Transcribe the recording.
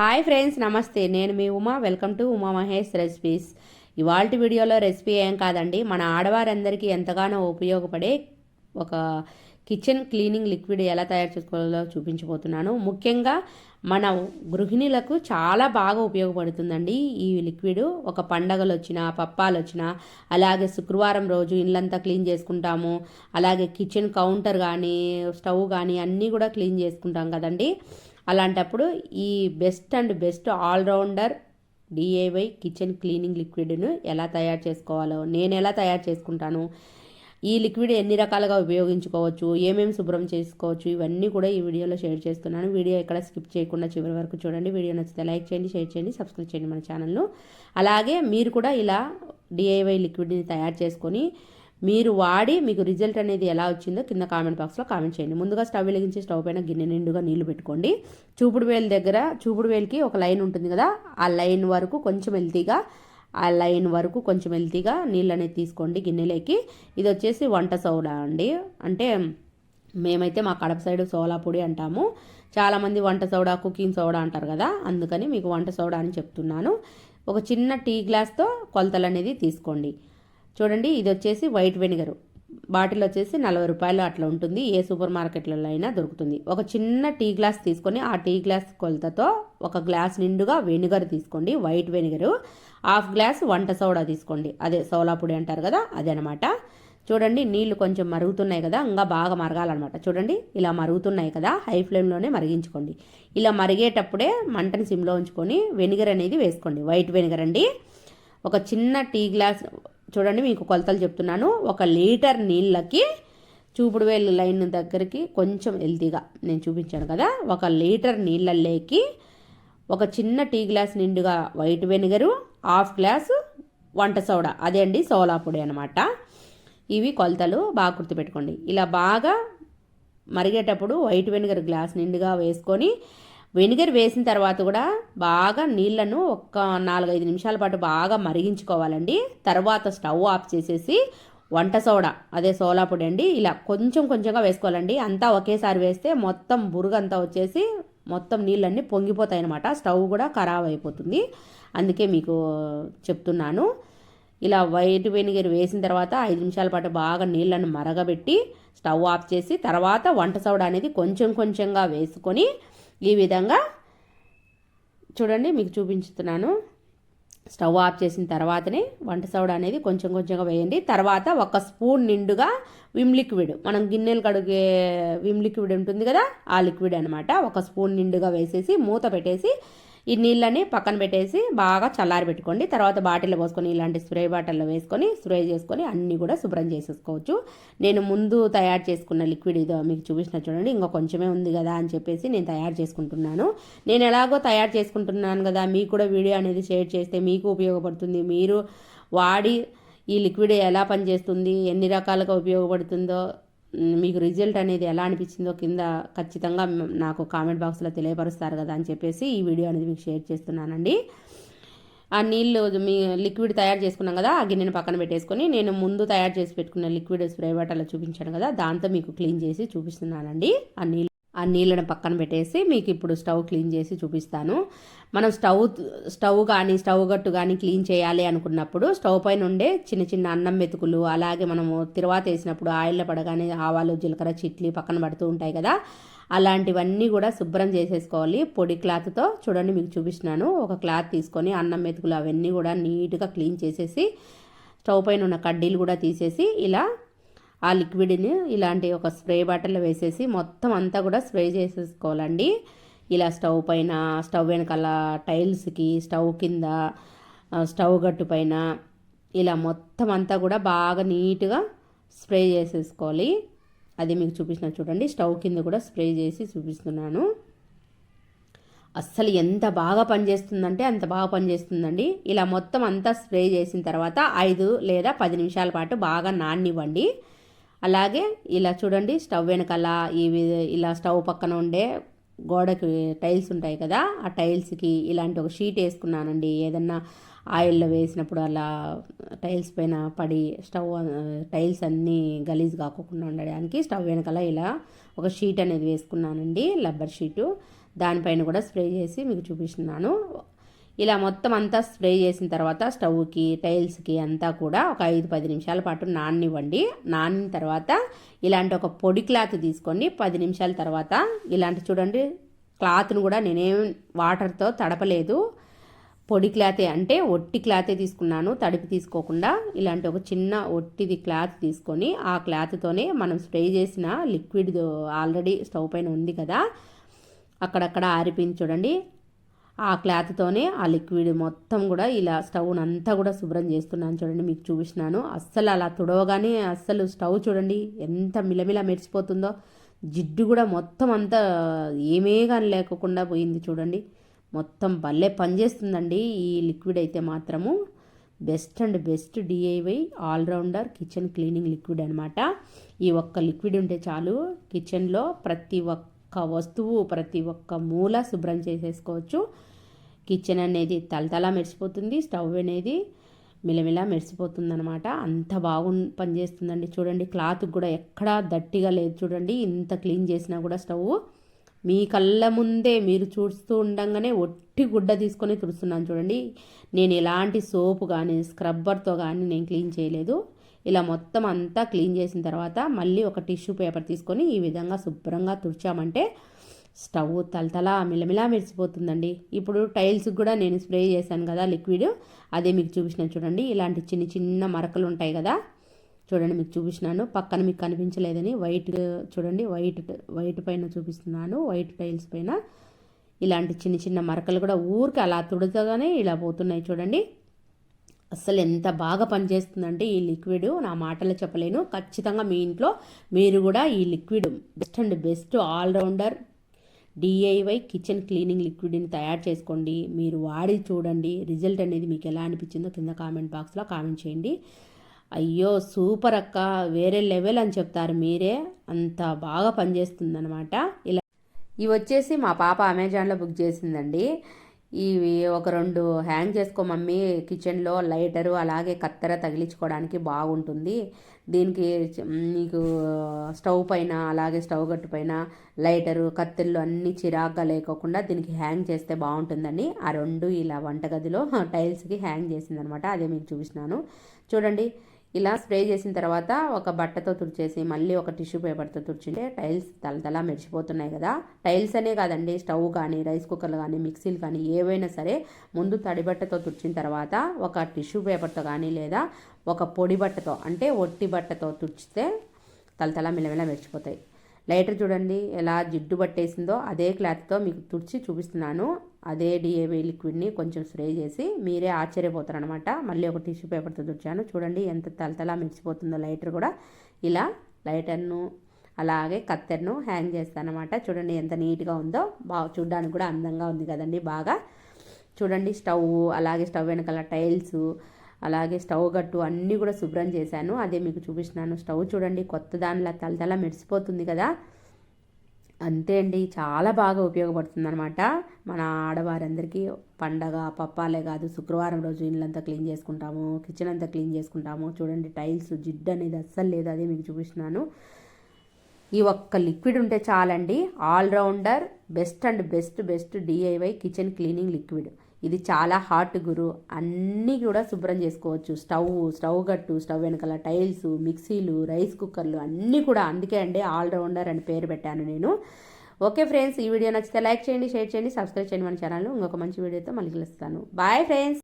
Hi friends నమస్తే. నేను మీ Uma. Welcome to Uma Mahesh recipes. ఇవాళ వీడియోలో రెసిపీ ఏం కాదండి మన ఆడవారందరికీ ఎంతగానో ఉపయోగపడే ఒక కిచెన్ క్లీనింగ్ లిక్విడ్ ఎలా తయారు చేసుకోవాలో చూపించబోతున్నాను. ముఖ్యంగా మన గృహిణులకు చాలా బాగా ఉపయోగపడుతుందండి ఈ లిక్విడ్. ఒక పండగలు వచ్చినా పప్పాలు వచ్చినా అలాగే శుక్రవారం రోజు ఇల్లంతా క్లీన్ చేసుకుంటాము. అలాగే కిచెన్ కౌంటర్ కానీ స్టవ్ కానీ అన్నీ కూడా క్లీన్ చేసుకుంటాం కదండి. అలాంటప్పుడు ఈ best and best allrounder DIY kitchen cleaning లిక్విడ్ను ఎలా తయారు చేసుకోవాలో నేను ఎలా తయారు చేసుకుంటాను ఈ లిక్విడ్ ఎన్ని రకాలుగా ఉపయోగించుకోవచ్చు ఏమేమి శుభ్రం చేసుకోవచ్చు ఇవన్నీ కూడా ఈ వీడియోలో షేర్ చేస్తున్నాను. వీడియో ఎక్కడ స్కిప్ చేయకుండా చివరి వరకు చూడండి. వీడియో నచ్చితే లైక్ చేయండి షేర్ చేయండి సబ్స్క్రైబ్ చేయండి మన ఛానల్ను. అలాగే మీరు కూడా ఇలా డిఐవై లిక్విడ్ని తయారు చేసుకొని మీరు వాడి మీకు రిజల్ట్ అనేది ఎలా వచ్చిందో కింద కామెంట్ బాక్స్లో కామెంట్ చేయండి. ముందుగా స్టవ్ వెలిగించి స్టవ్ పైన గిన్నె నిండుగా నీళ్ళు పెట్టుకోండి. చూపుడు వేలు దగ్గర చూపుడు వేలికి ఒక లైన్ ఉంటుంది కదా ఆ లైన్ వరకు కొంచెం హెల్తీగా ఆ లైన్ వరకు కొంచెం హెల్తీగా నీళ్ళు అనేది తీసుకోండి గిన్నెలోకి. ఇది వచ్చేసి వంట సోడా అండి. అంటే మేమైతే మా కడప సైడ్ సోలా పొడి అంటాము. చాలామంది వంట సోడా కుకింగ్ సోడా అంటారు కదా అందుకని మీకు వంట సోడా అని చెప్తున్నాను. ఒక చిన్న టీ గ్లాస్తో కొలతలు అనేది తీసుకోండి. చూడండి ఇది వచ్చేసి వైట్ వెనిగర్. బాటిల్ వచ్చేసి నలభై రూపాయలు అట్లా ఉంటుంది. ఏ సూపర్ మార్కెట్లలో అయినా దొరుకుతుంది. ఒక చిన్న టీ గ్లాస్ తీసుకొని ఆ టీ గ్లాస్ కొలతతో ఒక గ్లాస్ నిండుగా వెనిగర్ తీసుకోండి. White vinegar. హాఫ్ గ్లాస్ వంట సోడా తీసుకోండి. అదే సోలా పొడి అంటారు కదా అదనమాట అనమాట చూడండి నీళ్ళు కొంచెం మరుగుతున్నాయి కదా ఇంకా బాగా మరగాలన్నమాట. చూడండి ఇలా మరుగుతున్నాయి కదా హై ఫ్లేమ్లోనే మరిగించుకోండి. ఇలా మరిగేటప్పుడే మంటని సిమ్లో ఉంచుకొని వెనిగర్ అనేది వేసుకోండి. వైట్ వెనిగర్ అండి. ఒక చిన్న టీ గ్లాస్ చూడండి మీకు కొలతలు చెప్తున్నాను. ఒక లీటర్ నీళ్ళకి చూపుడు వేలు లైన్ దగ్గరికి కొంచెం హెల్తీగా నేను చూపించాను కదా. ఒక లీటర్ నీళ్ళల్లోకి ఒక చిన్న టీ గ్లాస్ నిండుగా వైట్ వెనిగరు హాఫ్ గ్లాస్ వంట సోడా. అదే అండి సోలా పొడి అనమాట ఇవి కొలతలు బాగా గుర్తుపెట్టుకోండి. ఇలా బాగా మరిగేటప్పుడు వైట్ వెనిగర్ గ్లాస్ నిండుగా వేసుకొని వెనిగర్ వేసిన తర్వాత కూడా బాగా నీళ్ళను ఒక్క నాలుగైదు నిమిషాల పాటు బాగా మరిగించుకోవాలండి. తర్వాత స్టవ్ ఆఫ్ చేసేసి వంట సోడా అదే సోలా పొడి అండి ఇలా కొంచెం కొంచెంగా వేసుకోవాలండి. అంతా ఒకేసారి వేస్తే మొత్తం బురుగంతా వచ్చేసి మొత్తం నీళ్ళన్నీ పొంగిపోతాయి అనమాట స్టవ్ కూడా ఖరాబ్ అయిపోతుంది. అందుకే మీకు చెప్తున్నాను. ఇలా వైట్ వెనిగర్ వేసిన తర్వాత ఐదు నిమిషాల పాటు బాగా నీళ్ళను మరగబెట్టి స్టవ్ ఆఫ్ చేసి తర్వాత వంట సోడా అనేది కొంచెం కొంచెంగా వేసుకొని ఈ విధంగా చూడండి మీకు చూపించుతున్నాను. స్టవ్ ఆఫ్ చేసిన తర్వాతనే వంట సోడా అనేది కొంచెం కొంచెంగా వేయండి. తర్వాత ఒక స్పూన్ నిండుగా విమ్ లిక్విడ్ మనం గిన్నెలు కడిగే విమ్ లిక్విడ్ ఉంటుంది కదా ఆ లిక్విడ్ అనమాట ఒక స్పూన్ నిండుగా వేసేసి మూత పెట్టేసి ఈ నీళ్ళని పక్కన పెట్టేసి బాగా చల్లారి పెట్టుకోండి. తర్వాత బాటిల్లో పోసుకొని ఇలాంటి స్ప్రే బాటిల్లో వేసుకొని స్ప్రే చేసుకొని అన్నీ కూడా శుభ్రం చేసేసుకోవచ్చు. నేను ముందు తయారు చేసుకున్న లిక్విడ్ ఇదో మీకు చూపించిన చూడండి ఇంకా కొంచెమే ఉంది కదా అని చెప్పేసి నేను తయారు చేసుకుంటున్నాను. నేను ఎలాగో తయారు చేసుకుంటున్నాను కదా మీకు కూడా వీడియో అనేది షేర్ చేస్తే మీకు ఉపయోగపడుతుంది. మీరు వాడి ఈ లిక్విడ్ ఎలా పనిచేస్తుంది ఎన్ని రకాలుగా ఉపయోగపడుతుందో మీకు రిజల్ట్ అనేది ఎలా అనిపించిందో కింద ఖచ్చితంగా నాకు కామెంట్ బాక్స్లో తెలియపరుస్తారు కదా అని చెప్పేసి ఈ వీడియో అనేది మీకు షేర్ చేస్తున్నానండి. ఆ నీళ్ళు మీ లిక్విడ్ తయారు చేసుకున్నాం కదా ఆ గిన్నెను పక్కన పెట్టేసుకొని నేను ముందు తయారు చేసి పెట్టుకున్న లిక్విడ్ స్ప్రే బాటలో చూపించాను కదా దాంతో మీకు క్లీన్ చేసి చూపిస్తున్నానండి. ఆ నీళ్ళు ఆ నీళ్ళని పక్కన పెట్టేసి మీకు ఇప్పుడు స్టవ్ క్లీన్ చేసి చూపిస్తాను. మనం స్టవ్ స్టవ్ కానీ స్టవ్ గట్టు కానీ క్లీన్ చేయాలి అనుకున్నప్పుడు స్టవ్ పైన ఉండే చిన్న చిన్న అన్నం మెతుకులు అలాగే మనము తిరువాత వేసినప్పుడు ఆయిల్లో పడగానే ఆవాలు జీలకర్ర చిట్లి పక్కన పడుతూ ఉంటాయి కదా. అలాంటివన్నీ కూడా శుభ్రం చేసేసుకోవాలి. పొడి క్లాత్తో చూడండి మీకు చూపిస్తున్నాను. ఒక క్లాత్ తీసుకొని అన్నం మెతుకులు అవన్నీ కూడా నీట్గా క్లీన్ చేసేసి స్టవ్ పైన ఉన్న కడ్డీలు కూడా తీసేసి ఇలా ఆ లిక్విడ్ని ఇలాంటి ఒక స్ప్రే బాటిల్లో వేసేసి మొత్తం అంతా కూడా స్ప్రే చేసేసుకోవాలండి. ఇలా స్టవ్ పైన స్టవ్ వెనకాల టైల్స్కి స్టవ్ కింద స్టవ్ గట్టు పైన ఇలా మొత్తం అంతా కూడా బాగా నీట్గా స్ప్రే చేసేసుకోవాలి. అది మీకు చూపించిన చూడండి. స్టవ్ కింద కూడా స్ప్రే చేసి చూపిస్తున్నాను. అస్సలు ఎంత బాగా పనిచేస్తుందంటే అంత బాగా పనిచేస్తుందండి. ఇలా మొత్తం అంతా స్ప్రే చేసిన తర్వాత ఐదు లేదా పది నిమిషాల పాటు బాగా నానివ్వండి అలాగే ఇలా చూడండి స్టవ్ వెనకాల ఇవి ఇలా స్టవ్ పక్కన ఉండే గోడకి టైల్స్ ఉంటాయి కదా ఆ టైల్స్కి ఇలాంటి ఒక షీట్ వేసుకున్నానండి. ఏదన్నా ఆయిల్లో వేసినప్పుడు అలా టైల్స్ పైన పడి స్టవ్ టైల్స్ అన్నీ గలీజ్ కాకుండా ఉండడానికి స్టవ్ వెనకాల ఇలా ఒక షీట్ అనేది వేసుకున్నానండి లబ్బర్ షీటు. దానిపైన కూడా స్ప్రే చేసి మీకు చూపిస్తున్నాను. ఇలా మొత్తం అంతా స్ప్రే చేసిన తర్వాత స్టవ్కి టైల్స్కి అంతా కూడా ఒక ఐదు పది నిమిషాల పాటు నాననివ్వండి. నానిన తర్వాత ఇలాంటి ఒక పొడి క్లాత్ తీసుకోండి పది నిమిషాల తర్వాత ఇలాంటి చూడండి క్లాత్ను కూడా నేనేం వాటర్తో తడపలేదు. పొడి క్లాతే అంటే ఒట్టి క్లాతే తీసుకున్నాను తడిపి తీసుకోకుండా ఇలాంటి ఒక చిన్న ఒట్టిది క్లాత్ తీసుకొని ఆ క్లాత్తోనే మనం స్ప్రే చేసిన లిక్విడ్ ఆల్రెడీ స్టవ్ పైన ఉంది కదా అక్కడక్కడ ఆరిపించి చూడండి. ఆ క్లాత్తోనే ఆ లిక్విడ్ మొత్తం కూడా ఇలా స్టవ్ అంతా కూడా శుభ్రం చేస్తున్నాను చూడండి మీకు చూపిస్తున్నాను. అస్సలు అలా తుడవగానే అస్సలు స్టవ్ చూడండి ఎంత మిలమిల మెరిసిపోతుందో. జిడ్డు కూడా మొత్తం అంతా ఏమే కానీ లేకుండా పోయింది చూడండి. మొత్తం భలే పనిచేస్తుందండి ఈ లిక్విడ్ అయితే మాత్రము. Best and best DIY allrounder kitchen cleaning liquid అనమాట ఈ ఒక్క లిక్విడ్ ఉంటే చాలు కిచెన్లో ప్రతి ఒక్క వస్తువు ప్రతి ఒక్క మూల శుభ్రం చేసేసుకోవచ్చు. కిచెన్ అనేది తలతల మెరిసిపోతుంది స్టవ్ అనేది మిలమిలా మెరిసిపోతుంది అనమాట అంత బాగు పనిచేస్తుందండి. చూడండి క్లాత్ కూడా ఎక్కడా దట్టిగా లేదు చూడండి. ఇంత క్లీన్ చేసినా కూడా స్టవ్ మీ కళ్ళ ముందే మీరు చూస్తూ ఉండంగానే ఒట్టి గుడ్డ తీసుకొని తుడుస్తున్నాను చూడండి. నేను ఎలాంటి సోపు కానీ స్క్రబ్బర్తో కానీ నేను క్లీన్ చేయలేదు. ఇలా మొత్తం అంతా క్లీన్ చేసిన తర్వాత మళ్ళీ ఒక టిష్యూ పేపర్ తీసుకొని ఈ విధంగా శుభ్రంగా తుడిచామంటే స్టవ్ తలతలా మిలమిలా మెరిసిపోతుందండి. ఇప్పుడు టైల్స్కి కూడా నేను స్ప్రే చేశాను కదా లిక్విడ్ అదే మీకు చూపించిన చూడండి. ఇలాంటి చిన్న చిన్న మరకలు ఉంటాయి కదా చూడండి మీకు చూపిస్తున్నాను. పక్కన మీకు కనిపించలేదని వైట్ చూడండి వైట్ వైట్ పైన చూపిస్తున్నాను వైట్ టైల్స్ పైన. ఇలాంటి చిన్న చిన్న మరకలు కూడా ఊరికి అలా తుడతగానే ఇలా పోతున్నాయి చూడండి. అస్సలు ఎంత బాగా పనిచేస్తుందంటే ఈ లిక్విడ్ నా మాటలు చెప్పలేను. ఖచ్చితంగా మీ ఇంట్లో మీరు కూడా ఈ liquid best and best allrounder DIY kitchen cleaning లిక్విడ్ని తయారు చేసుకోండి. మీరు వాడి చూడండి. రిజల్ట్ అనేది మీకు ఎలా అనిపించిందో కింద కామెంట్ బాక్స్లో కామెంట్ చేయండి. అయ్యో సూపర్ అక్క. వేరే లెవెల్ అని చెప్తారు మీరే. అంత బాగా పనిచేస్తుందనమాట ఇలా ఇవి వచ్చేసి మా పాప అమెజాన్లో బుక్ చేసిందండి. ఇవి ఒక రెండు హ్యాంగ్ చేసుకో మమ్మీ కిచెన్లో లైటరు అలాగే కత్తెర తగిలించుకోవడానికి బాగుంటుంది. దీనికి నీకు స్టవ్ పైన అలాగే స్టవ్ గట్టు పైన లైటరు కత్తెరలు అన్నీ చిరాగ్గా లేకోకుండా దీనికి హ్యాంగ్ చేస్తే బాగుంటుందని ఆ రెండు ఇలా వంటగదిలో టైల్స్కి హ్యాంగ్ చేసిందనమాట. అదే మీకు చూపిస్తున్నాను. చూడండి ఇలా స్ప్రే చేసిన తర్వాత ఒక బట్టతో తుడిచేసి మళ్ళీ ఒక టిష్యూ పేపర్తో తుడిచింటే టైల్స్ తలతలా మెరిచిపోతున్నాయి కదా. టైల్స్ అనే కాదండి స్టవ్ కానీ రైస్ కుక్కర్లు కానీ మిక్సీలు కానీ ఏవైనా సరే ముందు తడి బట్టతో తుడిచిన తర్వాత ఒక టిష్యూ పేపర్తో కానీ లేదా ఒక పొడి బట్టతో అంటే ఒట్టి బట్టతో తుడిచితే తలతలా మిలమిల మెరిచిపోతాయి లైటర్ చూడండి ఎలా జిడ్డు పట్టేసిందో అదే క్లాత్తో మీకు తుడిచి చూపిస్తున్నాను. అదే డిఏవి లిక్విడ్ని కొంచెం స్ప్రే చేసి మీరే ఆశ్చర్యపోతారనమాట. మళ్ళీ ఒక టిష్యూ పేపర్తో తుడిచాను. చూడండి ఎంత తలతలా మెరిసిపోతుందో లైటర్ కూడా. ఇలా లైటర్ను అలాగే కత్తెర్ను హ్యాంగ్ చేస్తానమాట. చూడండి ఎంత నీట్గా ఉందో. బాగా చూడడానికి కూడా అందంగా ఉంది కదండి బాగా. చూడండి స్టవ్ అలాగే స్టవ్ వెనకాల టైల్స్ అలాగే స్టవ్ గట్టు అన్నీ కూడా శుభ్రం చేశాను. అదే మీకు చూపిస్తున్నాను. స్టవ్ చూడండి కొత్త దానిలా తలతల మెరిసిపోతుంది కదా. అంతే అండి చాలా బాగా ఉపయోగపడుతుంది అనమాట మన ఆడవారందరికీ పండగ పప్పాలే కాదు శుక్రవారం రోజు ఇళ్ళంతా క్లీన్ చేసుకుంటాము కిచెన్ అంతా క్లీన్ చేసుకుంటాము. చూడండి టైల్స్ జిడ్డు అనేది అస్సలు లేదు అదే మీకు చూపిస్తున్నాను. ఈ ఒక్క లిక్విడ్ ఉంటే చాలండి. Allrounder best and best best DIY kitchen cleaning liquid. ఇది చాలా హాట్ గురు. అన్నీ కూడా శుభ్రం చేసుకోవచ్చు. స్టవ్ స్టవ్ గట్టు స్టవ్ వెనకాల టైల్స్ మిక్సీలు రైస్ కుక్కర్లు అన్నీ కూడా. అందుకే అండి ఆల్రౌండర్ అని పేరు పెట్టాను నేను. ఓకే ఫ్రెండ్స్ ఈ వీడియో నచ్చితే లైక్ చేయండి షేర్ చేయండి సబ్స్క్రైబ్ చేయండి మన ఛానల్ ఇంకొక మంచి వీడియోతో మళ్ళీ కలుస్తాను. Bye friends!